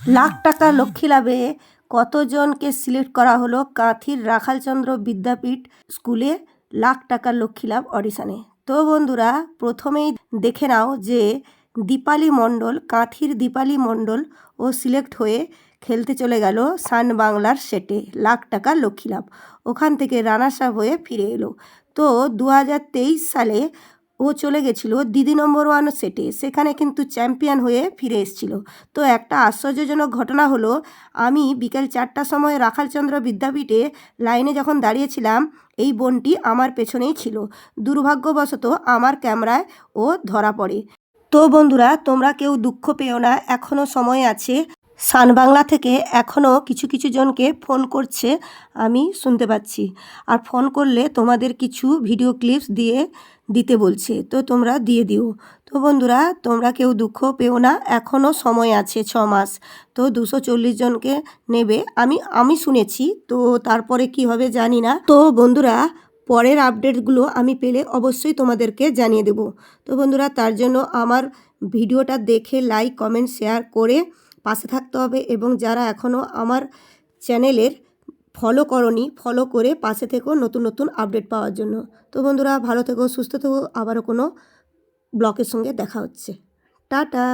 লাখ টাকা লক্ষ্মী লাভে কতজনকে সিলেক্ট করা হলো? কাঁথির রাখালচন্দ্র বিদ্যাপীঠ স্কুলে লাখ টাকা লক্ষ্মী লাভ অডিশনে। তো বন্ধুরা, প্রথমেই দেখে নাও যে দীপালি মণ্ডল, কাঁথির দীপালি মণ্ডল ও সিলেক্ট হয়ে খেলতে চলে গেল সান বাংলার সেটে লাখ টাকা লক্ষ্মী লাভ। ওখান থেকে রানার্স আপ হয়ে ফিরে এলো। তো দু হাজার তেইশ সালে ও চলে গেছিল দিদি নম্বর ওয়ান সেটে। সেখানে কিন্তু চ্যাম্পিয়ন হয়ে ফিরে এসেছিল। তো একটা আশ্চর্যজনক ঘটনা হলো, আমি বিকেল চারটার সময় রাখালচন্দ্র বিদ্যাপীঠে লাইনে যখন দাঁড়িয়েছিলাম, এই বোনটি আমার পেছনেই ছিল। দুর্ভাগ্যবশত আমার ক্যামেরায় ও ধরা পড়ে। তো বন্ধুরা, তোমরা কেউ দুঃখ পেও না এখনও সময় আছে। সান বাংলা থেকে এখনও কিছু কিছু জনকে ফোন করছে, আমি শুনতে পাচ্ছি। আর ফোন করলে তোমাদের কিছু ভিডিও ক্লিপস দিয়ে দিতে বলছে, তো তোমরা দিয়ে দিও। তো বন্ধুরা, তোমরা কেউ দুঃখ পেও না, এখনও সময় আছে ছ মাস, তো দুশো চল্লিশ জনকে নেবে। আমি আমি শুনেছি, তো তারপরে কি হবে জানি না। তো বন্ধুরা, পরের আপডেটগুলো আমি পেলে অবশ্যই তোমাদেরকে জানিয়ে দেব। তো বন্ধুরা, তার জন্য আমার ভিডিওটা দেখে, লাইক, কমেন্ট, শেয়ার করে পাশে থাকতে হবে এবং যারা এখনও আমার চ্যানেলের ফলো করনি ফলো করে পাশে থেকেও নতুন নতুন আপডেট পাওয়ার জন্য। তো বন্ধুরা, ভালো থেকো, সুস্থ থেকো। আবারও কোনো ব্লকের সঙ্গে দেখা হচ্ছে। টাটা!